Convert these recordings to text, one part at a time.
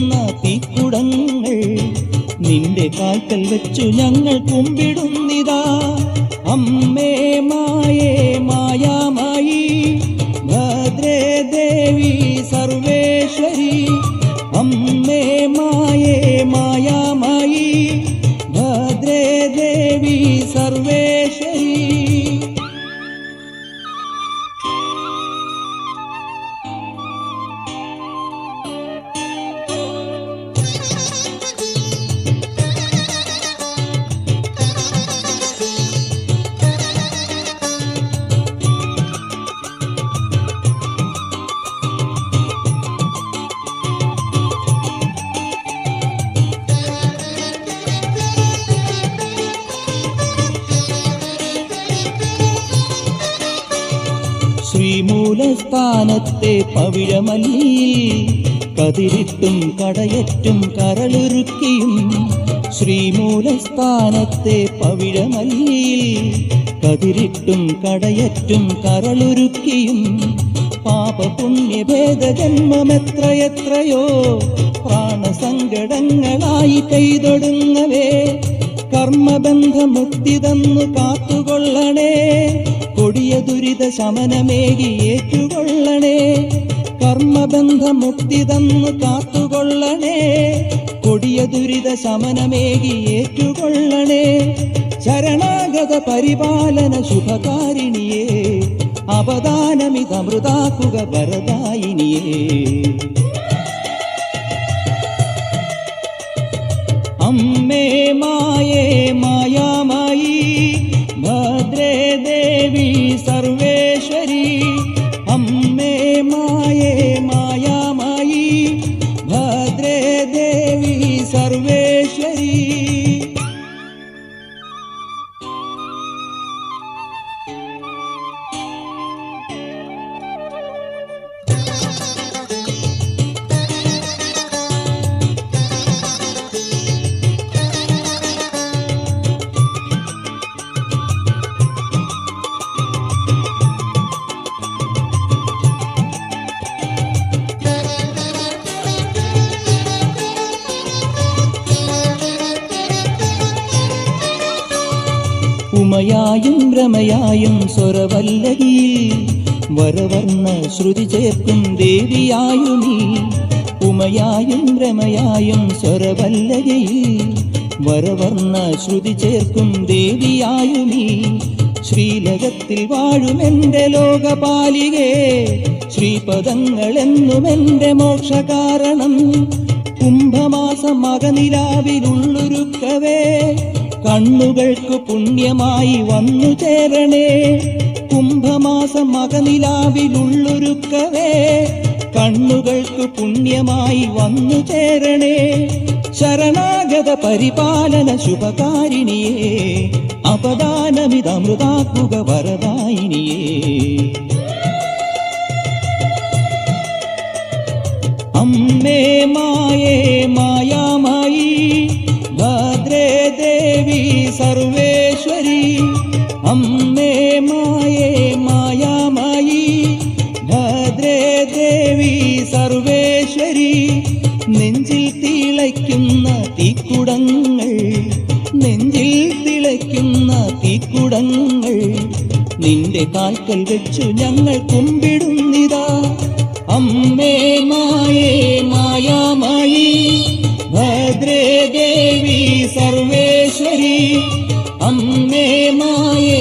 തിളയ്ക്കുന്ന തീക്കുടങ്ങൾ നിന്റെ കാൽക്കൽ വെച്ചു ഞങ്ങൾ കുമ്പിടുന്നിതാ. അമ്മേ മായേ മായാമായി. ഭദ്രേ ദേവി സർവേശ്വരി. അമ്മേ മായേ മായാമായി. ശ്രീമൂലസ്ഥാനത്തെ പവിഴമല്ലിയിൽ കതിരിട്ടും കടയറ്റും കരളുരുക്കിയും ശ്രീമൂലസ്ഥാനത്തെ പവിഴമല്ലിയിൽ കതിരിട്ടും കടയറ്റും കരളുരുക്കിയും പാപപുണ്യഭേദജന്മമെത്രയെത്രയോ പ്രാണസങ്കടങ്ങളായി പെയ്തൊടുങ്ങവേ. കർമ്മബന്ധമുക്തി തന്നു കാത്തുകൊള്ളണേ. കൊടിയ ദുരിത ശമനമേകി ഏറ്റുകൊള്ളണേ. കർമ്മബന്ധമുക്തി തന്നു കാത്തുകൊള്ളണേ. കൊടിയ ദുരിത ശമനമേകി ഏറ്റുകൊള്ളണേ. ശരണാഗത പരിപാലന ശുഭകാരിണിയേ. അവദാനമിതമൃതാക്കുക വരദായിനിയേ. അമ്മേ മായേ മായാമായി ഉമയായും രമയായും സ്വരവല്ലകിയിൽ വരവർണ ശ്രുതി ചേർക്കും ദേവിയായു നീ. ഉമയായും രമയായും സ്വരവല്ലകിയിൽ വരവർണ ശ്രുതി ചേർക്കും ദേവിയായു നീ. ശ്രീലകത്തിൽ വാഴുമെന്റെ ലോകപാലികേ ശ്രീപദങ്ങളെന്നുമെന്റെ മോക്ഷ മോക്ഷകാരണം. കുംഭമാസം മകനിലാവിലുള്ളൊരുക്കവേ കണ്ണുകൾക്ക് പുണ്യമായി വന്നു ചേരണേ. കുംഭമാസം മകനിലാവിലുള്ളൊരുക്കവേ കണ്ണുകൾക്ക് പുണ്യമായി വന്നു ചേരണേ. ശരണാഗത പരിപാലന ശുഭകാരിണിയേ. അപദാനമിതമൃതാക്കുക വരദായിനിയേ. അമ്മേ മായേ മായാമായി. സർവേശ്വരി. അമ്മേ മായേ മായാമായി. ഭദ്രേ ദേവി സർവേശ്വരി. നെഞ്ചിൽ തിളയ്ക്കുന്ന തീക്കുടങ്ങൾ നെഞ്ചിൽ തിളയ്ക്കുന്ന തീക്കുടങ്ങൾ. നിന്റെ കാൽക്കൽ വെച്ചു ഞങ്ങൾ കുമ്പിടുന്നിതാ. അമ്മേ മായേ മായാമായി. ഭദ്രേ ദേവി സർവേശ്വരി. അമ്മേ മായേ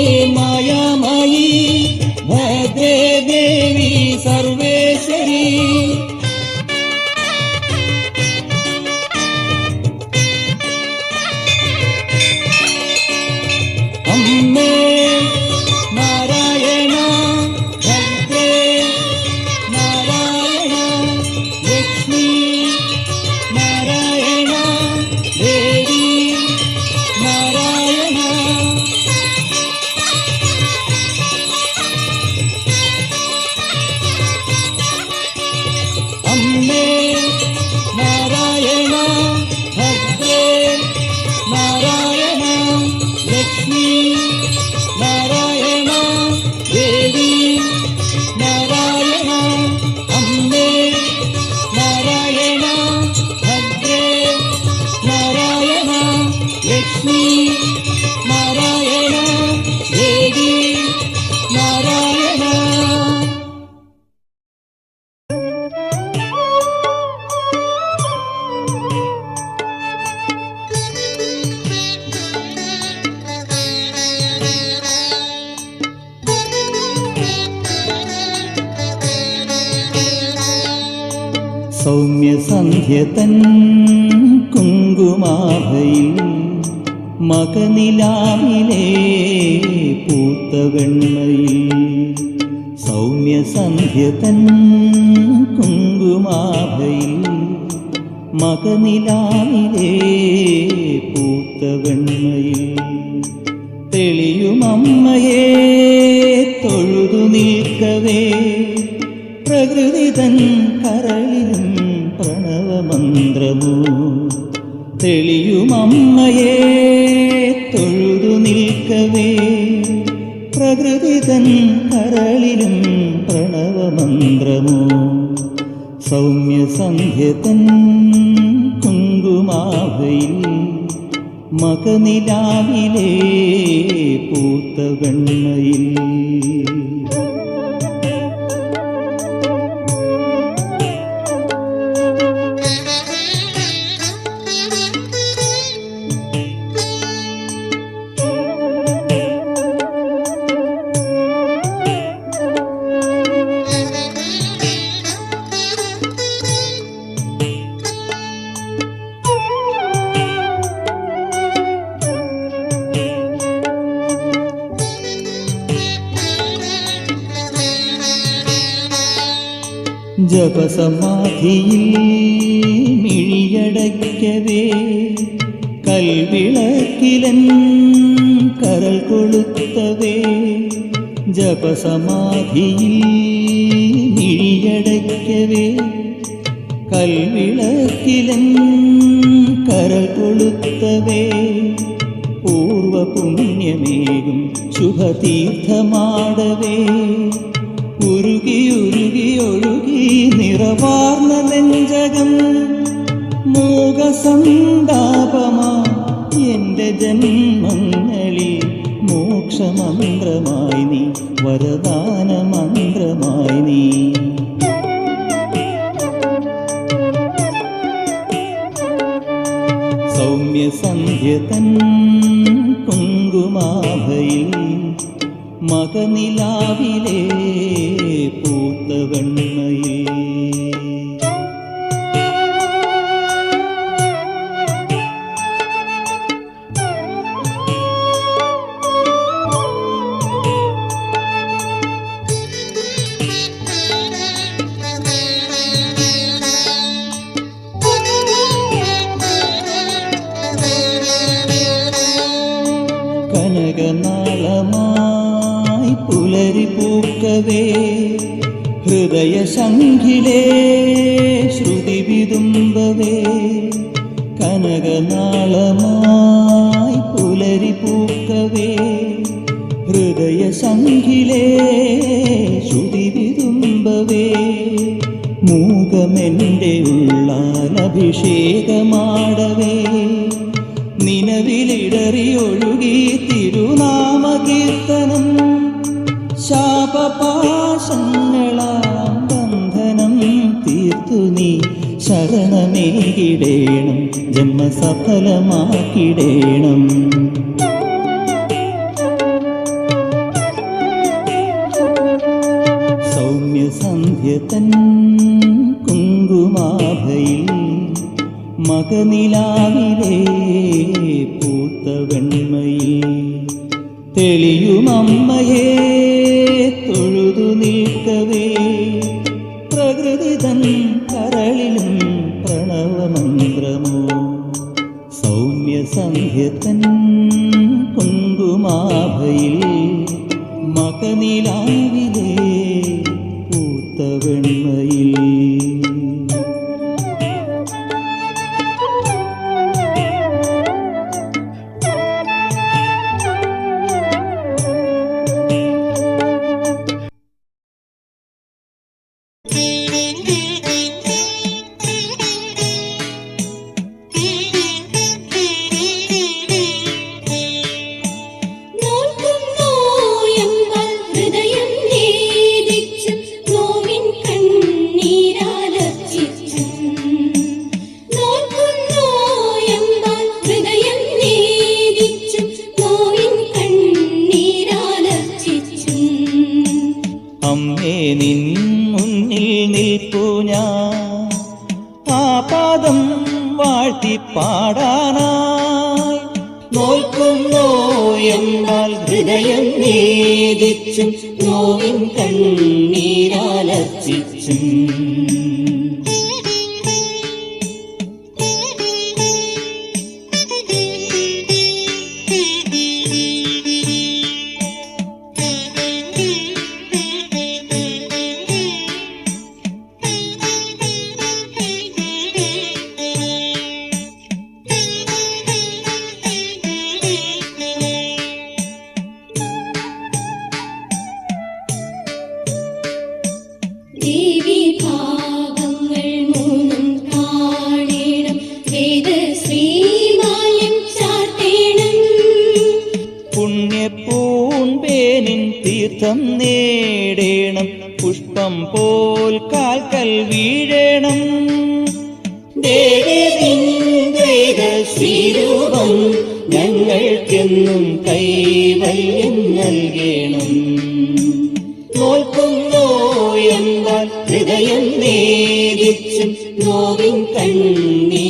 തൻ കുങ്കുമാഭയിൽ മകനിലാവിലേ പൂത്ത വെണ്മയിൽ തെളിയുമമ്മയെ തൊഴുതു നിൽക്കവേ. പ്രകൃതി തൻ കരളിലും പ്രണവമന്ത്രമോ. തെളിയുമമ്മയെ തൊഴുതു നിൽക്കവേ. പ്രകൃതി തൻ കരളിലും പ്രണവമന്ത്രമോ സൗമ്യസന്ധ്യ തൻ കുങ്കുമാവയിൽ മകനിലാവിലെ പൂത്ത വെണ്ണയിൽ. മിഴിയടയ്ക്കവേ കൽവിളക്കിലൻ കരൾ കൊളുത്തവേ ജപസമാധിയിൽ നിഴിയടയ്ക്കവേ കൽവിളക്കിലൻ കരൾ കൊളുത്തവേ പൂർവ പുണ്യമേകും ശുഭതീർത്ഥമാടവേ. ഉരുകി ഉരുകി ഒഴുകി നിറവാർന്ന നെഞ്ചകം മൂകസന്താപമാ എന്റെ ജന്മങ്ങളിൽ മോക്ഷമന്ത്രമായി നീ വരദാന മന്ത്രമായി നീ. സൗമ്യസന്ധ്യ തൻ കുങ്കുമാഭയിൽ മകനിലാവിലെ കനകനാളമായി പുലരി പൂക്കവേ ഹൃദയശങ്കിലേ ശ്രുതി വിതുമ്പവേ കനകനാളമായി പുലരി പൂക്കവേ ഹൃദയശങ്കിലേ ശ്രുതി വിതുമ്പവേ മൂകമെന്റെ ഉള്ളാലഭിഷേകമാടവേ. നിലവിലിടറി ഒഴുകി തിരുനാമ കീർത്തനം ശാപപാശങ്ങളാം ബന്ധനം തീർത്തു നീ. ശരണമേകിടേണം ജന്മസഫലമാക്കിടേണം. സൗമ്യസന്ധ്യ തൻ മകനിലാവിലെ പൂത്ത വെണ്മയിൽ തെളിയുമമ്മയെ തൊഴുതു നിൽക്കവേ. പ്രകൃതി തൻ കരളിലും പ്രണവമന്ത്രമോ. സൗമ്യ സന്ധ്യത്തൻ കുങ്കുമാഭയിൽ മകനിലാവിലെ പോൽ കാൽക്കൽ വീഴണം. ശ്രീരൂപം ഞങ്ങൾക്കെന്നും കൈവല്യം നൽകണം. തോൽക്കുന്നോ എന്നാൽ ഹൃദയം നേരിച്ചും നോവിൻ കണ്ണീരാലർച്ചിച്ചും.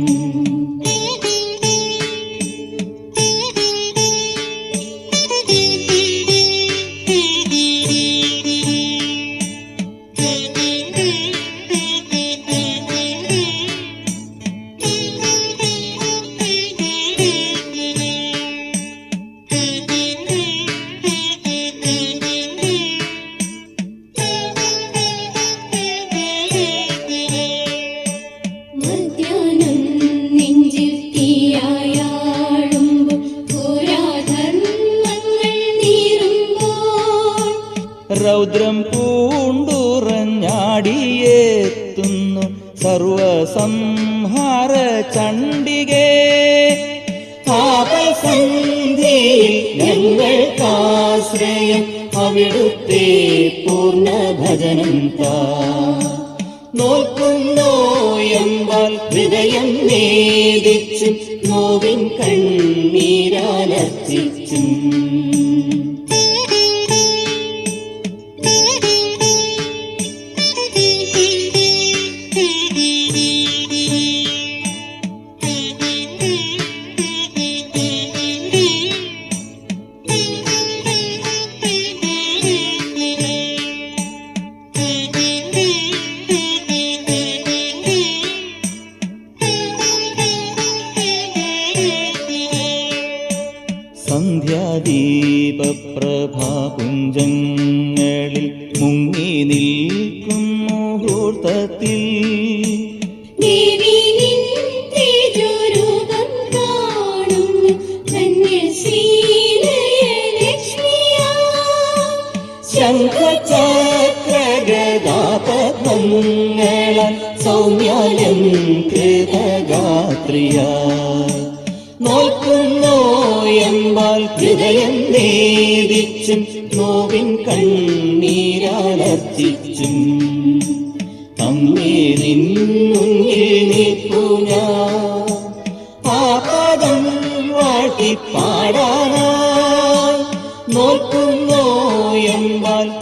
സർവസംഹാര ചണ്ഡികേ. പാപസന്ധിയിൽ ഞങ്ങൾക്കാശ്രയം അവിടുത്തെ പൂർണ ഭജനം താ നോൽക്കുന്നോ എമ്പാൽ ഹൃദയം നേദിച്ചും നോവിൻ കണ്ണീരാലർച്ചിച്ചും സൗമ്യാലം കൃതഗാത്രിയ നോൽക്കുന്നോ എമ്പാൽ ഹൃദയം നേദിച്ചും നോവിൻ കണ്ണീരാലർച്ചിച്ചും അമ്മേ നിൻ നിൽപ്പു ഞാൻ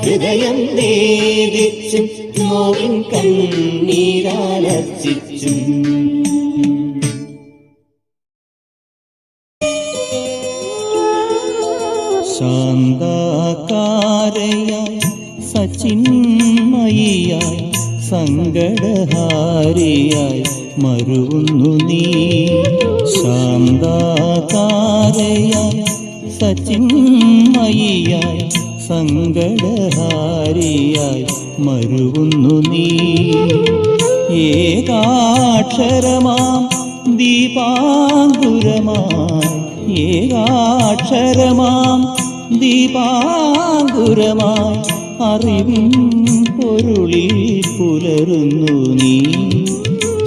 ഹൃദയം നേദിച്ചും നോവിൻ കണ്ണീരാലർച്ചിച്ചും. ശാന്താകാരയ സച്ചിന്മയിയായി സങ്കടഹാരിയായി മരുന്നു നീ. ശാന്താകാരയായി സച്ചിന്മയിയായി സങ്കടഹാരിയായി മരുവുന്നു നീ. ഏകാക്ഷരമാം ദീപാങ്കുരമാം ഏകാക്ഷരമാം ദീപാങ്കുരമായി അറിവിൻ പൊരുളിൽ പുലരുന്നു നീ.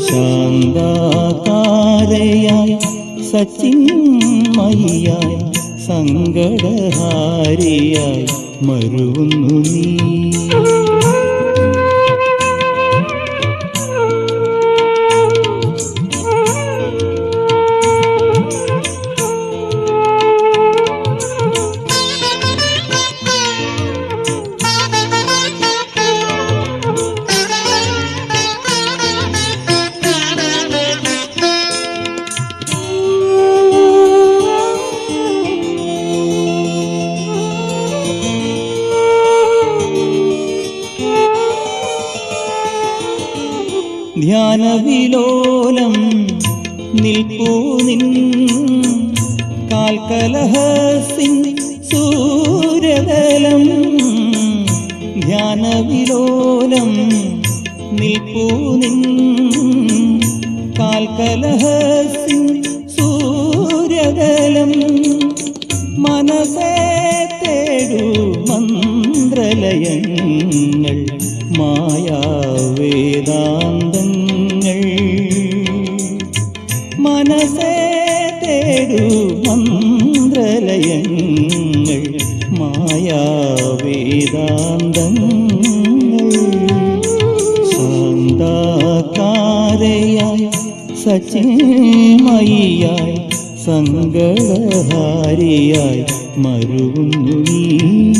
ശാന്താകാരയായി സച്ചിന്മയായി സങ്കടഹാരിയായി മരുവുന്നു നീ. നിൽപ്പൂ നിൻ കാൽക്കലഹസിൻ സൂര്യതലം ധ്യാനവിലോലം നിൽപ്പൂ നിൻ കാൽക്കലഹസിൻ സൂര്യതലം മനസ്സേ തേടൂ മന്ത്രലയങ്ങൾ. സച്ചിന്മയിയായി സങ്കടഹാരിയായി മരുവുന്നു നീ.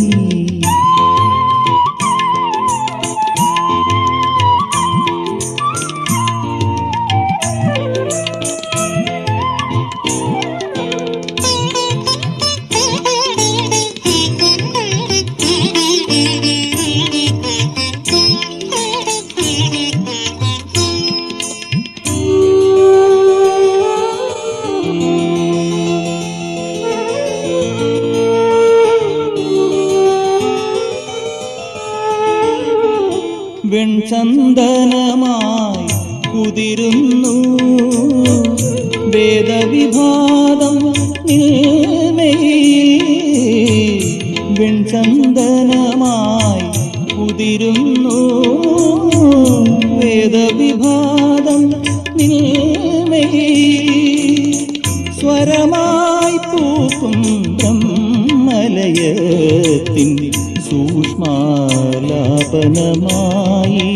നിൽമയിൽ വെൺചന്ദനമായി കുതിരുന്നു വേദവിഭാതം നിൽമയിൽ സ്വരമായി പൂക്കും ബ്രഹ്മലയത്തിൻ സൂക്ഷ്മാലാപനമായി.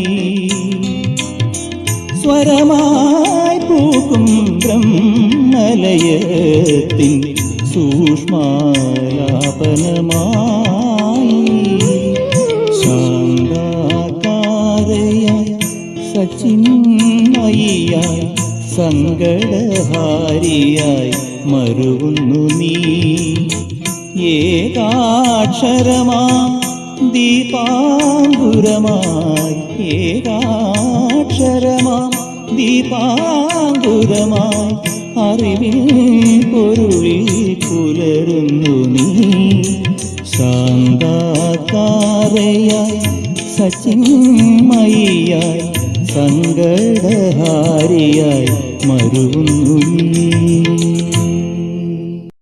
സ്വരമായി പൂക്കും ബ്രഹ്മലയത്തിൻ സൂക്ഷ്മാലാപനമായി ശാന്താകാരയായി സച്ചിന്മയിയായി സങ്കടഹാരിയായി മരുകുന്നു നീ. ഏകാക്ഷരമാ ദീപാങ്കുരമായി ഏകാക്ഷരമാം ദീപാങ്കുരമായി അറിവിൻ പൊരുളിൽ പുലരുന്നു നീ. ശാന്താകാരയായി സച്ചിന്മയായി സങ്കടഹാരിയായി മരുന്നു നീ.